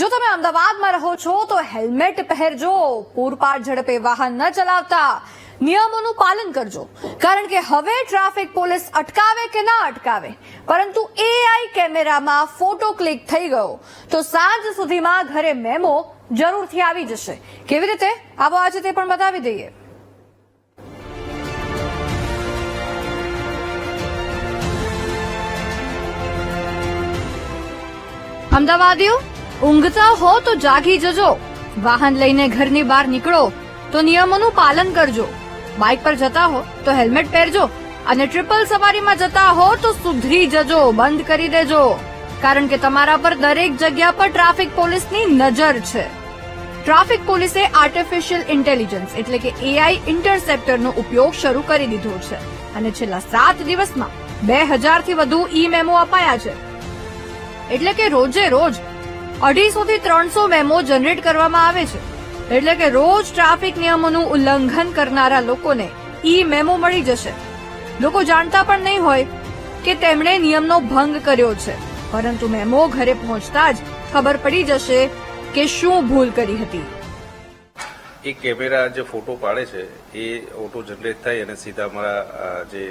જો તમે અમદાવાદમાં રહો છો, તો હેલ્મેટ પહેરજો. પૂરપાટ ઝડપે વાહન ન ચલાવતા નિયમોનું પાલન કરજો. કારણ કે હવે ટ્રાફિક પોલીસ અટકાવે કે ના અટકાવે? પરંતુ એઆઈ કેમેરામાં ફોટો ક્લિક થઈ ગયો. તો સાંજ સુધીમાં ઘરે મેમો જરૂરથી આવી જશે. કેવી રીતે? આવો આજે તે પણ બતાવી દઈએ. અમદાવાદીઓ ઊંઘતા હો તો જાગી જજો. વાહન લઈને ઘરની બહાર નીકળો તો નિયમોનું પાલન કરજો. બાઇક પર જતા હો તો હેલ્મેટ પહેરજો અને ટ્રિપલ સવારીમાં જતા હો તો સુધરી જજો, બંધ કરી દેજો. કારણ કે તમારા પર દરેક જગ્યા પર ટ્રાફિક પોલીસની નજર છે. ટ્રાફિક પોલીસે આર્ટિફિશિયલ ઇન્ટેલિજન્સ એટલે કે એઆઈ ઇન્ટરસેપ્ટરનો ઉપયોગ શરૂ કરી દીધો છે અને છેલ્લા સાત દિવસમાં બે હજારથી વધુ ઈ મેમો અપાયા છે. એટલે કે રોજે રોજ અઢીસો થી ત્રણસો મેમો જનરેટ કરવામાં આવે છે. એટલે કે રોજ ટ્રાફિક નિયમોનું ઉલ્લંઘન કરનારા લોકોને ઈ મેમો મળી જશે. લોકો જાણતા પણ નહીં હોય કે તેમણે નિયમનો ભંગ કર્યો છે. પરંતુ મેમો ઘરે પહોંચતા જ ખબર પડી જશે કે શું ભૂલ કરી હતી. એ કેમેરા જે ફોટો પાડે છે, એ ઓટો જનરેટ થાય અને સીધા અમારા જે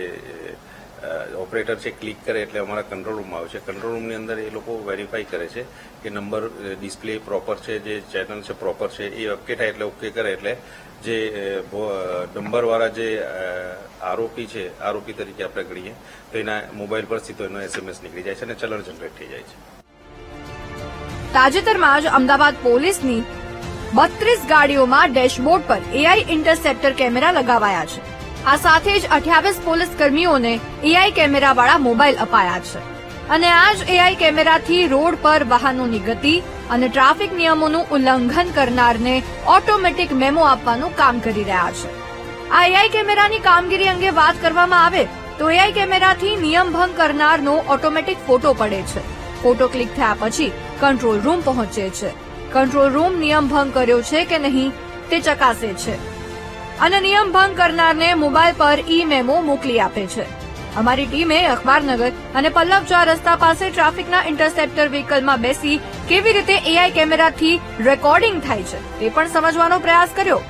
ઓપરેટર છે, ક્લિક કરે એટલે અમારા કંટ્રોલ રૂમમાં આવે છે કંટ્રોલ રૂમની અંદર એ લોકો વેરીફાઈ કરે છે કે નંબર ડિસ્પ્લે પ્રોપર છે, જે ચેનલ છે પ્રોપર છે, એ ઓકે થાય એટલે ઓકે કરે એટલે જે નંબરવાળા જે આરોપી છે, આરોપી તરીકે આપણે ગણીએ, તો એના મોબાઈલ પરથી તો એનો એસએમએસ નીકળી જાય છે અને ચલણ જનરેટ થઈ જાય છે. તાજેતરમાં જ અમદાવાદ પોલીસની બત્રીસ ગાડીઓમાં ડેશબોર્ડ પર એઆઈ ઇન્ટરસેપ્ટર કેમેરા લગાવાયા છે. આ સાથે જ અઠ્યાવીસ પોલીસ કર્મીઓને એઆઈ કેમેરાવાળા મોબાઈલ અપાયા છે. અને આ જ એઆઈ કેમેરાથી રોડ પર વાહનોની ગતિ અને ટ્રાફિક નિયમોનું ઉલ્લંઘન કરનારને ઓટોમેટિક મેમો આપવાનું કામ કરી રહ્યા છે. આ એઆઈ કેમેરાની કામગીરી અંગે વાત કરવામાં આવે તો એઆઈ કેમેરાથી નિયમ ભંગ કરનારનો ઓટોમેટિક ફોટો પડે છે. ફોટો ક્લિક થયા પછી કંટ્રોલ રૂમ પહોંચે છે. કંટ્રોલ રૂમ નિયમ ભંગ કર્યો છે કે નહીં તે ચકાસે છે. અને નિયમ ભંગ કરનારને મોબાઈલ પર ઈ મેમો મોકલી આપે છે. અમારી ટીમે અખબારનગર અને પલ્લવ ચાર રસ્તા પાસે ટ્રાફિકના ઇન્ટરસેપ્ટર વ્હીકલમાં બેસી કેવી રીતે એઆઈ કેમેરાથી રેકોર્ડિંગ થાય છે તે પણ સમજવાનો પ્રયાસ કર્યો.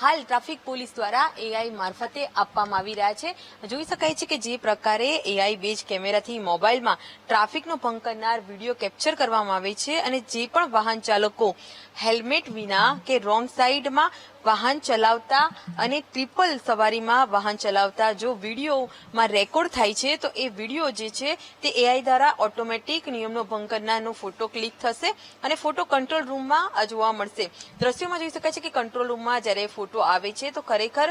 હાલ ટ્રાફિક પોલીસ દ્વારા એઆઈ મારફતે આપવામાં આવી રહ્યા છે. જોઈ શકાય છે કે જે પ્રકારે એઆઈ બેઝ કેમેરાથી મોબાઈલમાં ટ્રાફિકનો ભંગ કરનાર વીડિયો કેપ્ચર કરવામાં આવે છે અને જે પણ વાહન ચાલકો હેલ્મેટ વિના કે રોંગ સાઈડમાં વાહન ચલાવતા અને ટ્રિપલ સવારીમાં વાહન ચલાવતા જો વિડીયોમાં રેકોર્ડ થાય છે, તો એ વીડિયો જે છે, તે એઆઈ દ્વારા ઓટોમેટિક નિયમનો ભંગ કરનારનો ફોટો ક્લિક થશે અને ફોટો કંટ્રોલ રૂમમાં જોવા મળશે. દ્રશ્યોમાં જોઈ શકાય છે કે કંટ્રોલ રૂમમાં જ્યારે ફોટો આવે છે, તો ખરેખર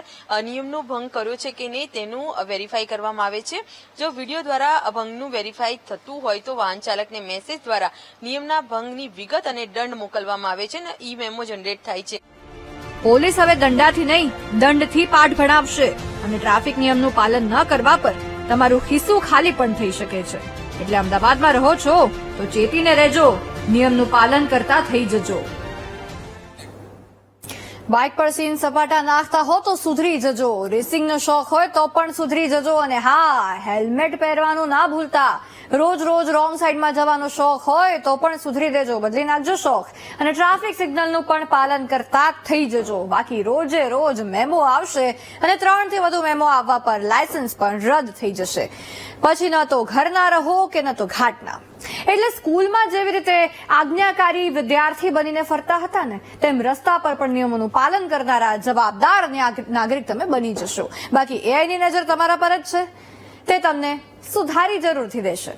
નિયમનો ભંગ કર્યો છે કે નહીં તેનું વેરીફાઈ કરવામાં આવે છે. જો વીડિયો દ્વારા ભંગનું વેરીફાઈ થતું હોય, તો વાહન ચાલકને મેસેજ દ્વારા નિયમના ભંગની વિગત અને દંડ મોકલવામાં આવે છે અને ઈ મેમો જનરેટ થાય છે. પોલીસ હવે દંડાથી નહીં, દંડથી પાઠ ભણાવશે. અને ટ્રાફિક નિયમનું પાલન ન કરવા પર તમારું ખિસ્સું ખાલી પણ થઈ શકે છે. એટલે અમદાવાદમાં રહો છો, તો ચેતીને રહેજો. નિયમનું પાલન કરતા થઈ જજો. બાઇક પર સીન સપાટા નાખતા હો તો સુધરી જજો. રેસિંગનો શોખ હોય તો પણ સુધરી જજો. અને હા, હેલ્મેટ પહેરવાનું ના ભૂલતા. રોજ રોજ રોંગ સાઈડમાં જવાનો શોખ હોય તો પણ સુધરી દેજો, બદલી નાખજો શોખ. અને ટ્રાફિક સિગ્નલનું પણ પાલન કરતા થઈ જજો. બાકી રોજે રોજ મેમો આવશે અને ત્રણથી વધુ મેમો આવવા પર લાયસન્સ પણ રદ થઈ જશે. પછી ન તો ઘરના રહો કે ન તો ઘાટના. એટલે સ્કૂલમાં જેવી રીતે આજ્ઞાકારી વિદ્યાર્થી બનીને ફરતા હતા ને, તેમ રસ્તા પર પણ નિયમોનું પાલન કરનારા જવાબદાર નાગ- નાગરિક તમે બની જશો. બાકી એઆઈની નજર તમારા પર જ છે. તે તમને સુધારી જરૂરથી દેશે.